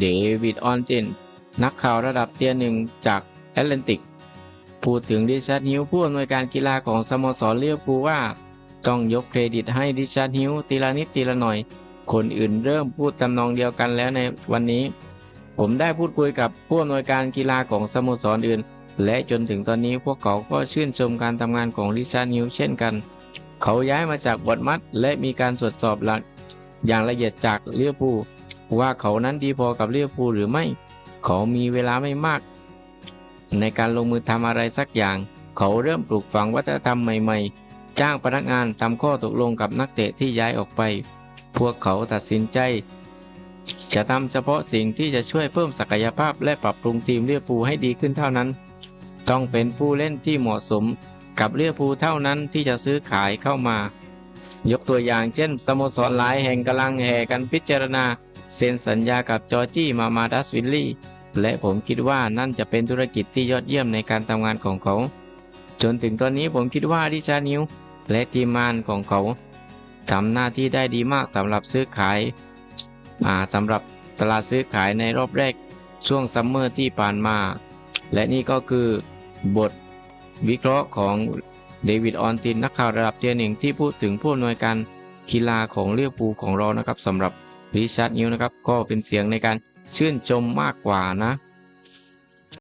เดวิดออนจินนักข่าวระดับเตียหนึ่งจากแอตแลนติก พูดถึงดิชาร์ดฮิวผู้อำนวยการกีฬาของสโมสรเลียวภูว่า ต้องยกเครดิตให้ดิชาร์ดฮิวทีละนิดทีละหน่อย คนอื่นเริ่มพูดตำนองเดียวกันแล้วในวันนี้ ผมได้พูดคุยกับผู้อำนวยการกีฬาของสโมสรอื่น และจนถึงตอนนี้พวกเขาก็ชื่นชมการทำงานของดิชาร์ดฮิวเช่นกัน เขาย้ายมาจากบอดมัดและมีการตรวจสอบหลักอย่างละเอียดจากเลียวภู ว่าเขานั้นดีพอกับเลี้ยวภูหรือไม่ เขามีเวลาไม่มาก ในการลงมือทำอะไรสักอย่าง เขาเริ่มปลูกฝังวัฒนธรรมใหม่ๆ จ้างพนักงานทำข้อตกลงกับนักเตะที่ย้ายออกไป พวกเขาตัดสินใจ จะทำเฉพาะสิ่งที่จะช่วยเพิ่มศักยภาพและปรับปรุงทีมเลี้ยวภูให้ดีขึ้นเท่านั้น ต้องเป็นผู้เล่นที่เหมาะสมกับเลี้ยวภูเท่านั้นที่จะซื้อขายเข้ามา ยกตัวอย่างเช่น สโมสรหลายแห่งกำลังแห่กันพิจารณา เซ็นสัญญากับจอร์จี้มามาดัสวิลลี่และผมคิดว่านั่นจะเป็นธุรกิจที่ยอดเยี่ยมในการทำงานของเขา จนถึงตอนนี้ผมคิดว่าดิชานิวและทีมงานของเขาทำหน้าที่ได้ดีมากสำหรับซื้อขายาสำหรับตลาดซื้อขายในรอบแรกช่วงซัมเมอร์ที่ผ่านมา และนี่ก็คือบทวิเคราะห์ของเดวิดออนตินนักข่าวระดับเทียหนึ่งที่พูดถึงผู้อำนวยการกีฬาของเลี้ยวปูของเรานะครับสำหรับ ริชาร์ดนิวนะครับก็เป็นเสียงในการชื่นชมมากกว่านะ